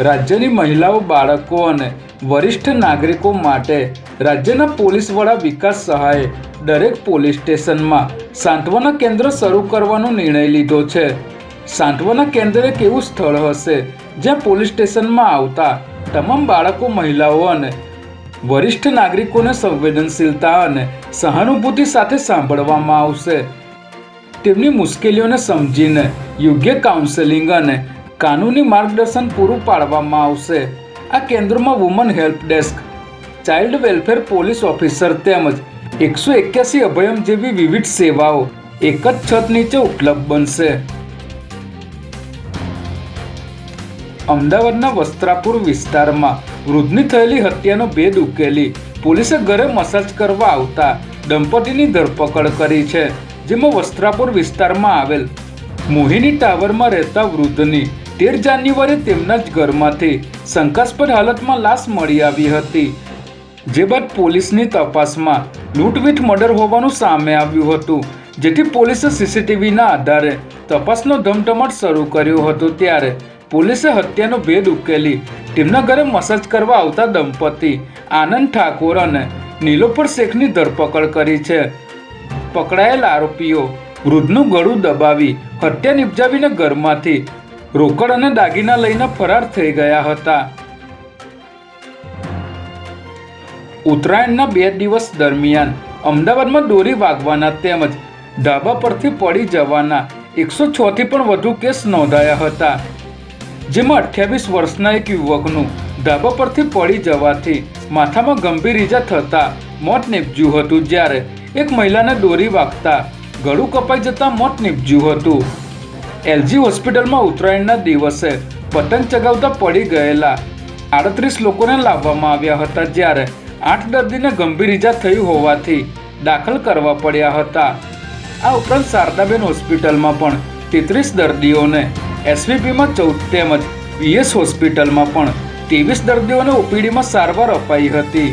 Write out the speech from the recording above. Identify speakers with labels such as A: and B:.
A: રાજ્યની મહિલાઓ, બાળકો અને વરિષ્ઠ નાગરિકો માટે રાજ્યના પોલીસ વડા વિકાસ સહાયે દરેક પોલીસ સ્ટેશનમાં સાંત્વના કેન્દ્ર શરૂ કરવાનો નિર્ણય લીધો છે. સાંત્વના કેન્દ્ર એક એવું સ્થળ હશે, જ્યાં પોલીસ સ્ટેશનમાં આવતા તમામ બાળકો, મહિલાઓ અને વરિષ્ઠ નાગરિકોને સંવેદનશીલતા અને સહાનુભૂતિ સાથે સાંભળવામાં આવશે. તેમની મુશ્કેલીઓને સમજીને યોગ્ય કાઉન્સેલિંગ અને કાનૂની માર્ગદર્શન પૂરું પાડવામાં આવશે. આ કેન્દ્રમાં woman help desk child welfare police officer તેમજ એકસો એક્યાસી અભયમ જેવી વિવિધ સેવાઓ એક જ છત નીચે ઉપલબ્ધ બનશે. અમદાવાદના વસ્ત્રાપુર વિસ્તારમાં વૃદ્ધની થયેલી હત્યાનો ભેદ ઉકેલી પોલીસે ઘરે મસાજ કરવા આવતા દંપતીની ધરપકડ કરી છે, જેમાં વસ્ત્રાપુર વિસ્તારમાં આવેલ મોહિની ટાવરમાં રહેતા વૃદ્ધની તેર જાન્યુઆરી તેમના જ ઘરમાંથી શંકાસ્પદ હાલતમાં લાશ મળી આવી હતી, જે બાદ પોલીસની તપાસમાં લૂંટવીટ મર્ડર હોવાનું સામે આવ્યું હતું, જેથી પોલીસે સીસીટીવીના આધારે તપાસનો ધમધમાટ શરૂ કર્યો હતો. ત્યારે પોલીસે હત્યાનો ભેદ ઉકેલી તેમના ઘરે મસાજ કરવા આવતા દંપતી આનંદ ઠાકોર અને નીલોફર શેખની ધરપકડ કરી છે. પકડાયેલ આરોપીઓ વૃદ્ધનું ગળું દબાવી હત્યા નિપજાવીને ઘરમાંથી રોકડ અને દાગીના લઈને ફરાર થઈ ગયા હતા. ઉત્તરાયણના બે દિવસ દરમિયાન અમદાવાદમાં દોરી વાગવાના તેમજ ધાબા પરથી પડી જવાના એકસો છથી પણ વધુ કેસ નોંધાયા હતા. જેમાં અઠ્યાવીસ વર્ષના એક યુવકનું ધાબા પરથી પડી જવાથી માથામાં ગંભીર ઈજા થતાં મોત નીપજ્યું હતું. જ્યારે એક મહિલાને દોરી વાગતા ગળું કપાઈ જતાં મોત નીપજ્યું હતું. એલજી હોસ્પિટલમાં ઉત્તરાયણના દિવસે પતંગ ચગાવતા પડી ગયેલા આડત્રીસ લોકોને લાવવામાં આવ્યા હતા જ્યારે આઠ દર્દીને ગંભીર ઈજા થઈ હોવાથી દાખલ કરવા પડ્યા હતા. આ ઉપરાંત શારદાબેન હોસ્પિટલમાં પણ તેત્રીસ દર્દીઓને એસવીપીમાં ચૌદ તેમજ વીએસ હોસ્પિટલમાં પણ ત્રેવીસ દર્દીઓને ઓપીડીમાં સારવાર અપાઈ હતી.